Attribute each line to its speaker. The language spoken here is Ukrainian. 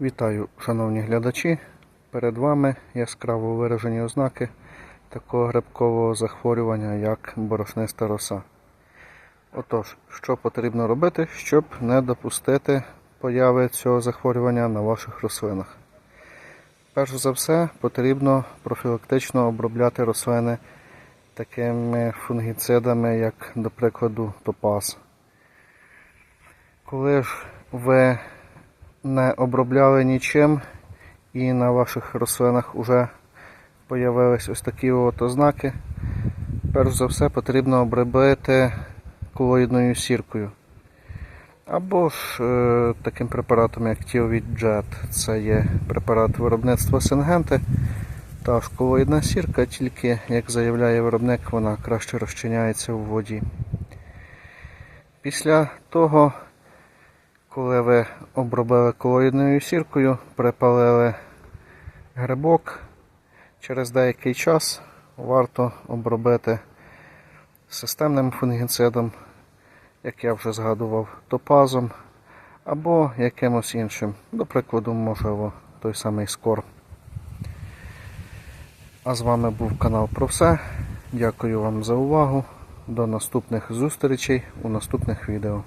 Speaker 1: Вітаю, шановні глядачі. Перед вами яскраво виражені ознаки такого грибкового захворювання, як борошниста роса. Отож, що потрібно робити, щоб не допустити появи цього захворювання на ваших рослинах? Перш за все, потрібно профілактично обробляти рослини такими фунгіцидами, як, до прикладу, топаз. Коли ж ви не обробляли нічим і на ваших рослинах вже появились ось такі от ознаки, перш за все потрібно обробити колоїдною сіркою. Або ж е, таким препаратом, як Jet. Це є препарат виробництва Сингенти. Та ж колоїдна сірка, тільки, як заявляє виробник, вона краще розчиняється у воді. Після того, коли ви обробили колоїдною сіркою, припалили грибок, через деякий час варто обробити системним фунгіцидом, як я вже згадував, топазом або якимось іншим, до прикладу, можливо, той самий скор. А з вами був канал про все. Дякую вам за увагу. До наступних зустрічей у наступних відео.